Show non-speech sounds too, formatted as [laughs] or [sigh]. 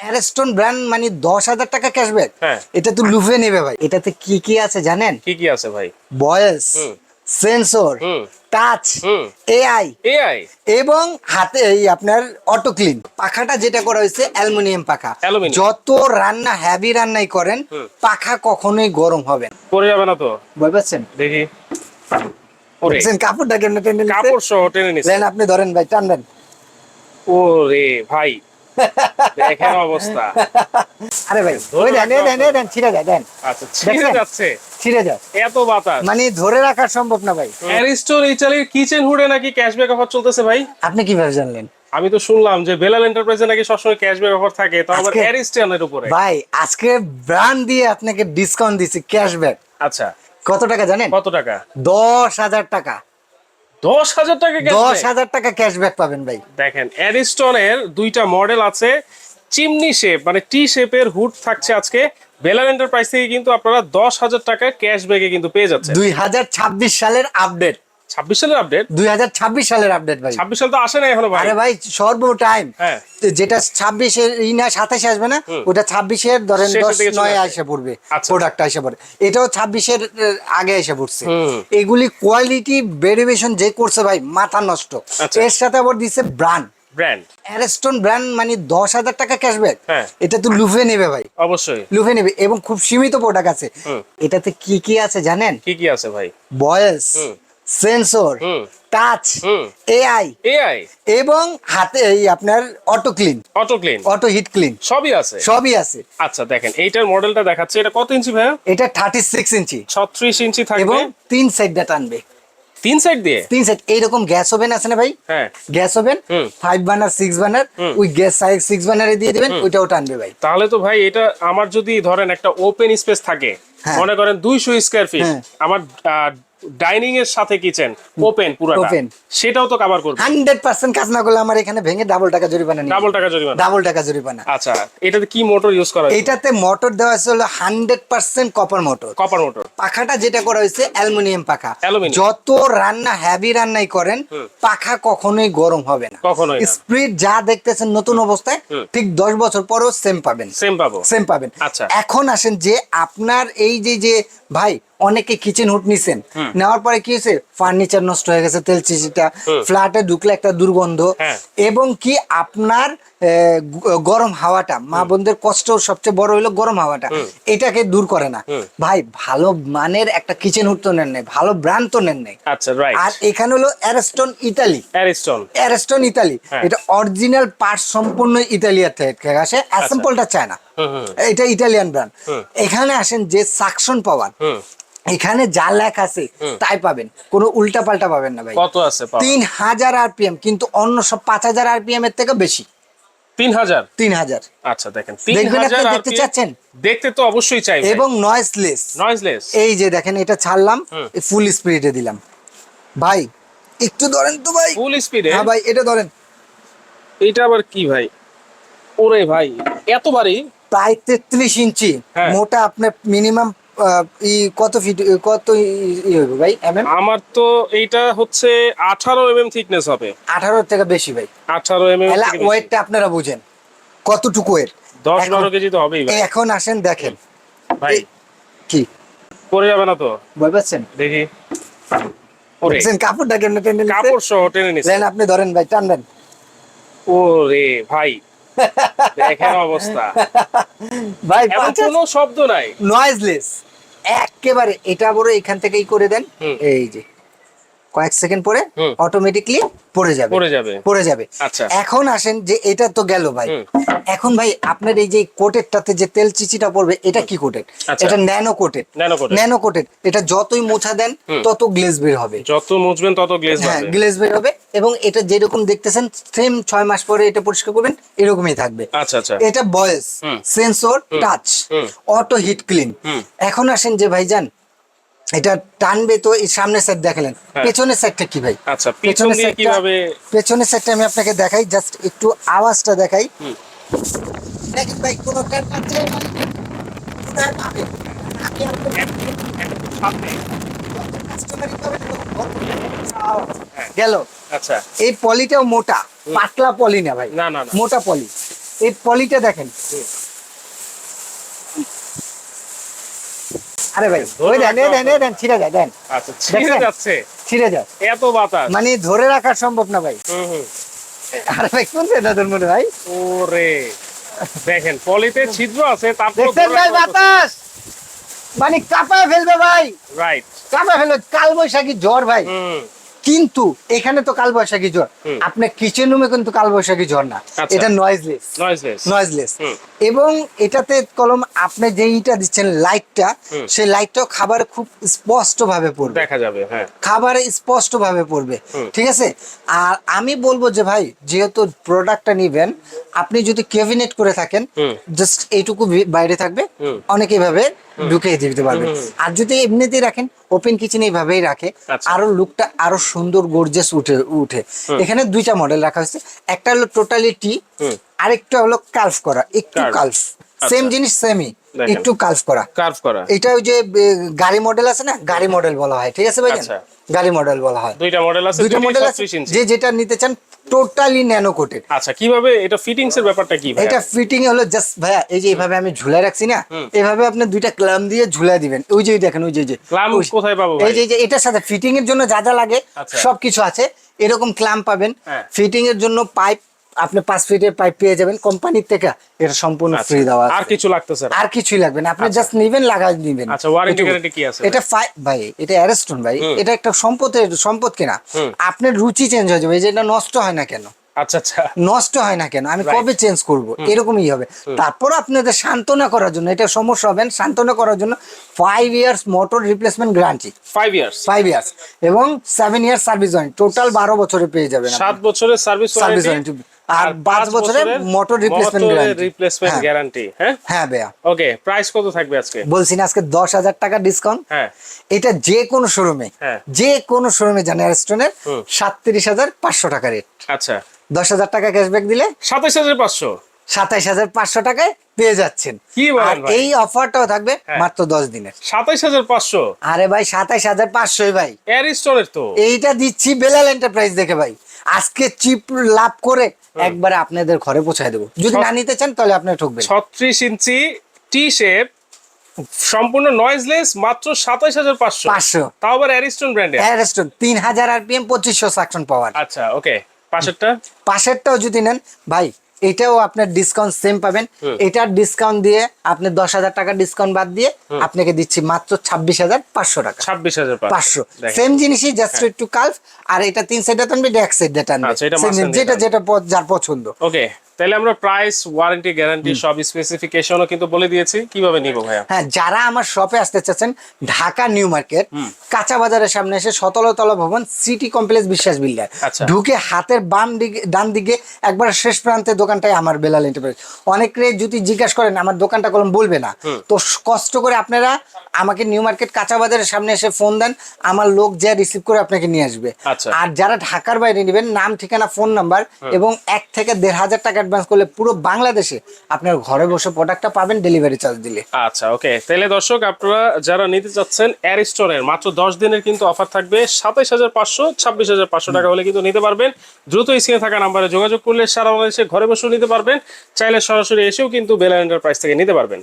Ariston brand মানে দশ হাজার টাকা ক্যাশব্যাক। এটা তো লুফে নেবে ভাই। এটাতে কি কি আছে জানেন? কি কি আছে ভাই? Voice sensor touch. AI AI এবং হাতে এই আপনার অটো ক্লিন পাখাটা যেটা করা হয়েছে অ্যালুমিনিয়াম পাখা। যত রান্না হ্যাভি রান্নাই করেন পাখা কখনোই গরম হবে না। পরে যাবে না তো? বুঝতে পারছেন দেখি। ওরে। দেখছেন কাপড়টা কেমন টেনে? কাপড় সহ টেনে নিছে নেন আপনি ধরেন ভাই টান দেন ওরে ভাই দেখেন অবস্থা। আরে ভাই ধরে ওই দেন দেন দেন ছিঁড়ে যায় দেন। আচ্ছা ছিঁড়ে? যাচ্ছে। ছিঁড়ে যায়। এত বাতাস। মানে ধরে রাখা সম্ভব না ভাই। অ্যারিস্টোর ইটালির কিচেন হুডে নাকি ক্যাশব্যাক অফার চলতেছে ভাই? আপনি কীভাবে জানলেন? আমি তো শুনলাম যে বেলাল এন্টারপ্রাইজে নাকি সবসময় ক্যাশব্যাক অফার থাকে তো আবার অ্যারিস্টনের উপরে। ভাই আজকে ব্র্যান্ড দিয়ে আপনাকে ডিসকাউন্ট দিচ্ছি ক্যাশব্যাক আচ্ছা। কত টাকা জানেন? কত টাকা? দশ হাজার টাকা। দশ হাজার টাকা দশ হাজার টাকা ক্যাশব্যাক পাবেন ভাই। দেখেন অ্যারিস্টনের দুইটা মডেল আছে। চিমনি শেপ মানে টি শেপের হুড থাকছে আজকে। বেলাল এন্টারপ্রাইজ থেকে কিন্তু আপনারা দশ হাজার টাকা ক্যাশব্যাকে কিন্তু পেয়ে যাচ্ছেন। দুই হাজার ছাব্বিশ সালের আপডেট ছাব্বিশ সালের আপডেট দুই হাজার ছাব্বিশ সালের আপডেট ভাই। ছাব্বিশ সাল তো আসে না এখনও আরে ভাই সর্ব টাইম হ্যাঁ। যেটা ছাব্বিশের ই না সাতাশে আসবে না ওটা ছাব্বিশের ধরেন দশ নয় এসে পড়বে আচ্ছা। প্রোডাক্টটা এসে পড়ে। এটাও ছাব্বিশের আগে এসে পড়ছে। এগুলি কোয়ালিটি ভেরিয়েশন যে করছে ভাই মাথা নষ্ট। আচ্ছা। এর সাথে আবার দিচ্ছে ব্র্যান্ড ব্র্যান্ড অ্যারেস্টন ব্র্যান্ড মানে দশ হাজার টাকা ক্যাশব্যাক। এটা তো লুফে নেবে ভাই। অবশ্যই। লুফে নেবে এবং খুব সীমিত প্রোডাক্ট আছে। এটাতে কি কি আছে জানেন? কি কি আছে ভাই? Voice. Sensor touch. AI AI. এবং হাতে এই আপনার auto clean. Auto clean. Auto heat clean. সবই আছে? সবই আছে। আচ্ছা দেখেন এইটার মডেলটা দেখাচ্ছে। এটা কত ইঞ্চি ভাইয়া? এটা থার্টি সিক্স ইঞ্চি। ছত্রিশ ইঞ্চি থাকবে। এবং তিন সাইডটা টানবে তিন সাইড দিয়ে? তিন সাইড এইরকম গ্যাস ওভেন আছে না ভাই? হ্যাঁ। Gas oven. Five burner six burner. ওই গ্যাস সাইজ সিক্স বার্নারে দিয়ে দিবেন ওইটাও টানবে ভাই। তাহলে তো ভাই এটা আমার যদি ধরেন একটা ওপেন স্পেস থাকে হ্যাঁ। মনে করেন দুইশো স্কোয়ার ফিট। আমার ডাইনিং এর সাথে কিচেন ওপেন পুরোটা। Open। সেটাও তো কভার করবে। হান্ড্রেড পার্সেন্ট কাজ না করলে আমার এখানে ভেঙে ডাবল টাকা জরিমানা নিয়ে ডাবল টাকা জরিমানা। ডাবল টাকা জরিমানা। আচ্ছা এটাতে কি মোটর ইউজ করা এটাতে মোটর দেওয়া আছে হলো hundred percent copper motor copper motor পাখাটা যেটা করা হয়েছে অ্যালুমিনিয়াম পাখা। যত রান্না হ্যাভি রান্নাই করেন পাখা কখনোই গরম হবে না। কখনোই। স্পিড যা দেখতেছেন নতুন অবস্থায় ঠিক দশ বছর পরেও সেম পাবেন। সেম পাবো। সেম পাবেন। আচ্ছা। এখন আসেন যে আপনার এই যে যে ভাই অনেকে কিচেন হুট নিছেন। নেওয়ার পরে কি হয়েছে? ফার্নিচার নষ্ট হয়ে গেছে তেল চিচিটা। ফ্ল্যাটে ঢুকলে একটা দুর্গন্ধ। হ্যাঁ। এবং কি আপনার গরম হাওয়াটা মা বোনদের কষ্ট সবচেয়ে বড় হলো গরম হাওয়াটা। এটাকে দূর করে না। ভাই ভালো মানের একটা কিচেন হুড তো নেন নাই ভালো ব্র্যান্ড তো নেন নাই। আচ্ছা রাইট আর এখানে হলো Ariston Italy Ariston Ariston Italy. এটা অরিজিনাল পার্ট সম্পূর্ণ ইতালিয়া থেকে আসে। অ্যাসেম্বলটা চায় না। এটা ইটালিয়ান ব্র্যান্ড এখানে আসেন যে সাকশন পাওয়ার এখানে যা লেখা আছে তাই পাবেন। কোনো উল্টা পাল্টা পাবেন না ভাই। কত আছে? তিন হাজার আরপিএম কিন্তু অন্য সব পাঁচ হাজার আরপিএম এর থেকে বেশি। তিন হাজার তিন হাজার আচ্ছা দেখেন তিন হাজার দেখতে চাচ্ছেন? দেখতে তো অবশ্যই চাই এবং নয়েসলেস নয়েজলেস এই যে দেখেন এটা ছাড়লাম ফুল স্পিডে দিলাম। ভাই একটু ধরেন তো ভাই। ফুল স্পিডে হ্যাঁ ভাই এটা ধরেন। এটা আবার কি ভাই? ওরে ভাই এত প্রায় তেত্রিশ ইঞ্চি। হ্যাঁ। মোটা আপনার মিনিমাম ই কত ফিট কত ই- হবে ভাই এম এম আমার তো এইটা হচ্ছে আঠারো এম এম থিকনেস হবে। আঠারো থেকে বেশি ভাই। আঠারো এম এম এলা ওয়েটটা আপনারা বুঝেন কতটুকু এর দশ এখন- বারো কেজি তো হবেই ভাই। এখন আসেন দেখেন। ভাই। কি? পরে যাবে না তো? ভয় পাচ্ছেন? দেখি। দেখছেন কাপড়টা কেমন টেনে নিচ্ছে? কাপড় সহ টেনে নিচ্ছে নেন আপনি ধরেন ভাই টান দেন ওরে ভাই [laughs] দেখেন অবস্থা। ভাই কোনো শব্দ নাই। নয়েজলেস একেবারে এটা বড় এখান থেকেই করে দেন। এই যে কয়েক সেকেন্ড পরে। অটোমেটিকলি পড়ে যাবে। পড়ে যাবে। পড়ে যাবে। আচ্ছা। এখন আসেন যে এটা তো গেল ভাই। এখন ভাই আপনার এই যে কোটেরটাতে যে তেল চিচিটা পড়বে এটা কি কোটেড? আচ্ছা। এটা ন্যানো কোটেড। Nano coated. এটা যতই মোছা দেন তত গ্লেজ বের হবে। যত মুছবেন তত গ্লেজ হ্যাঁ হবে গ্লেজ বের হবে এবং এটা যেরকম দেখতেছেন সেম ছয় মাস পরে এটা পরিষ্কার করবেন এরকমই থাকবে। আচ্ছা আচ্ছা। এটা voice sensor touch auto heat clean এখন আসেন যে ভাইজান এটা টানবে তো এই সামনের সাইড দেখালেন হ্যাঁ। পেছনের সাইডটা কি ভাই আচ্ছা পিছন দিয়ে সাইডটা- কীভাবে পেছনের সাইডটা আমি আপনাকে দেখাই জাস্ট একটু আওয়াজটা দেখাই। দেখেন ভাই কোনো টান পাচ্ছে না। কোথায় পাবে? আমি আপনাকে সামনে। কাস্টমারই পাবে না। গেল আচ্ছা এই পলিটাও মোটা পাতলা পলি না ভাই না না মোটা পলি এই পলিটা দেখেন আরে ভাই ওই দেন দেন দেন ছিঁড়ে যায় দেন। আচ্ছা ছিঁড়ে যাচ্ছে। ছিঁড়ে যায়। এত বাতাস। মানে ধরে রাখা সম্ভব না ভাই। আরে ভাই কোন দাদুর মনে ভাই ওরে। দেখেন পলিতে ছিদ্র আছে তারপর দেখেন ভাই বাতাস? মানে কাঁপায় ফেলবে ভাই। রাইট কাঁপায় ফেলবে কাল বৈশাখী জ্বর ভাই। হুম। কিন্তু এখানে তো কাল বৈশাখী জ্বর আপনার কিচেন রুমে কিন্তু কাল বৈশাখী জ্বর না। আচ্ছা। এটা নয়েজলেস নয়েজলেস এবং এটাতে কলম আপনি যেইটা দিচ্ছেন লাইটটা সেই লাইটটাও খাবার খুব স্পষ্ট ভাবে পড়বে। দেখা যাবে হ্যাঁ। খাবারে স্পষ্ট ভাবে পড়বে ঠিক আছে? আর আমি বলব যে ভাই যেহেতু প্রোডাক্টটা নিবেন আপনি যদি ক্যাবিনেট করে থাকেন জাস্ট এইটুকু বাইরে থাকবে। অনেকে ভাবে ঢুকিয়ে দিতে পারবে। আর যদি এমনিতেই রাখেন ওপেন কিচেন এইভাবেই রাখে আচ্ছা। আরও লুকটা আরও সুন্দর গর্জেস উঠে উঠে এখানে দুইটা মডেল রাখা হয়েছে একটা হলো টোটালি টি। আরেকটা হলো কালফ করা একটু। কালফ আচ্ছা। সেম জিনিস সেমই। একটু কালফ করা। কার্ভ করা। এটা ওই যে গাড়ি মডেল আছে না? গাড়ি মডেল বলা হয় ঠিক আছে ভাই আচ্ছা। গাড়ি মডেল বলা হয়। দুইটা মডেল আছে দুইটা মডেল আছে। যে যেটা নিতে চান টোটালি ন্যানো কোটেড আচ্ছা কীভাবে এটা ফিটিংস এর ব্যাপারটা কি ভাই এটা ফিটিং হলো জাস্ট ভাইয়া এই যে এইভাবে আমি ঝুলাই রাখছি না এইভাবে আপনি দুইটা ক্লাম দিয়ে ঝুলাই দিবেন। ওই যে দেখেন ওই যে যে। যে- কোথায় পাবো ভাই? এই যে এটার সাথে ফিটিং এর জন্য যা যা লাগে আচ্ছা। সবকিছু আছে। এরকম ক্ল্যাম্প পাবেন। হ্যাঁ। ফিটিং এর জন্য পাইপ আপনি পাঁচ ফিটের পাইপ পেয়ে যাবেন কোম্পানির থেকে এটা সম্পূর্ণ আচ্ছা। ফ্রি দেওয়া আর কিছু লাগতেছে আর কিছুই লাগবে না। আপনি জাস্ট নিবেন লাগাই নিবেন। আচ্ছা, এটুকু। guarantee কি আছে? এটা ফাই- ভাই এটা অ্যারেস্টন ভাই। এটা একটা সম্পদের সম্পদ কিনা? আপনার রুচি চেঞ্জ হয়ে যাবে। এই যে এটা নষ্ট হয় না কেন? আচ্ছা আচ্ছা। নষ্ট হয় না কেন? আমি কবে চেঞ্জ করব? এরকমই হবে। তারপর আপনাদের সান্ত্বনা করার জন্য এটা সমস্যা হবেন সান্ত্বনা করার জন্য five years motor replacement guarantee five years five years এবং seven years service warranty total বারো বছরে পেয়ে যাবেন সাত বছরের সার্ভিস সার্ভিস ওয়ারেন্টি ওয়ারেন্টি আর পাঁচ বছরের motor replacement guarantee replacement guarantee হ্যাঁ। হ্যাঁ? ভাইয়া। ওকে প্রাইস কত থাকবে আজকে? বলছি না আজকে দশ হাজার টাকা ডিসকাউন্ট হ্যাঁ। এটা যে কোনো শোরুমে হ্যাঁ। যে কোনো শোরুমে জানে রেস্টুরেন্টের হুম। সাতত্রিশ হাজার পাঁচশো টাকা রেট আচ্ছা। দশ হাজার টাকা ক্যাশব্যাক দিলে সাতাইশ হাজার পাঁচশো? সাতাইশ হাজার পাঁচশো টাকায় পেয়ে যাচ্ছেন। কি আর এই অফারটাও থাকবে হ্যাঁ। মাত্র দশ দিনের। সাতাইশ হাজার পাঁচশো? আরে ভাই সাতাইশ হাজার পাঁচশোই ভাই। অ্যারিস্টনের তো? এইটা দিচ্ছি বেলাল এন্টারপ্রাইজ দেখে ভাই। আজকে চিপ লাভ করে একবারে আপনাদের ঘরে পৌঁছায় দেবো। যদি না নিতে চান তাহলে আপনি ঠকবেন। ছত্রিশ ইঞ্চি টি শেপ সম্পূর্ণ নয়েজলেস মাত্র সাতাইশ হাজার পাঁচশো। পাঁচশো। তাও আবার অ্যারিস্টন ব্র্যান্ড অ্যারেস্টন তিন হাজার আরপিএম পঁচিশশো সাকশন পাওয়ার আচ্ছা ওকে পাশেরটা? পাশেরটাও যদি নেন ভাই এটাও আপনার ডিসকাউন্ট সেম পাবেন। এটার ডিসকাউন্ট দিয়ে আপনি দশ হাজার টাকা ডিসকাউন্ট বাদ দিয়ে আপনাকে দিচ্ছি মাত্র ছাব্বিশ হাজার পাঁচশো টাকা। ছাব্বিশ হাজার পাঁচশো। সেম জিনিসই জাস্ট একটু কাল্ফ আর এটা তিন সাইডে টানবে এটা এক সাইডে টানবে আচ্ছা, যেটা যেটা যার পছন্দ। ওকে তাহলে আমরা প্রাইস ওয়ারেন্টি গ্যারান্টি সব স্পেসিফিকেশনও কিন্তু বলে দিয়েছি। কীভাবে নিব ভাইয়া? হ্যাঁ যারা আমার শপে আসতে চাচ্ছেন ঢাকা নিউ মার্কেট কাঁচা বাজারের সামনে এসে সতলতলা ভবন সিটি কমপ্লেক্স বিশ্বাস বিল্ডার আচ্ছা। ঢুকে হাতের বাম দিকে ডান দিকে একবার শেষ প্রান্তে দোকানটাই আমার বেলাল এন্টারপ্রাইজ অনেকে যদি জিজ্ঞাসা করেন আমার দোকানটা কলম বলবে না। তো কষ্ট করে আপনারা আমাকে নিউ মার্কেট কাঁচা বাজারের সামনে এসে ফোন দেন আমার লোক যা রিসিভ করে আপনাকে নিয়ে আসবে। আচ্ছা। আর যারা ঢাকার বাইরে নেবেন নাম ঠিকানা ফোন নাম্বার এবং এক থেকে দেড় হাজার টাকা অ্যাডভান্স করলে পুরো বাংলাদেশে আপনার ঘরে বসে প্রোডাক্টটা পাবেন ডেলিভারি চার্জ দিলে। আচ্ছা ওকে তাহলে দর্শক, আপনারা যারা নিতে চাচ্ছেন অ্যারিস্টনের মাত্র দশ দিনের কিন্তু অফার থাকবে। সাতাইশ হাজার পাঁচশো, ছাব্বিশ হাজার পাঁচশো টাকা হলে কিন্তু নিতে পারবেন। দ্রুত স্ক্রিনে থাকা নাম্বারে যোগাযোগ করলে সারা বাংলাদেশে ঘরে বসেও নিতে পারবেন। চাইলে সরাসরি এসেও কিন্তু বেলা এন্টারপ্রাইজ থেকে নিতে পারবেন।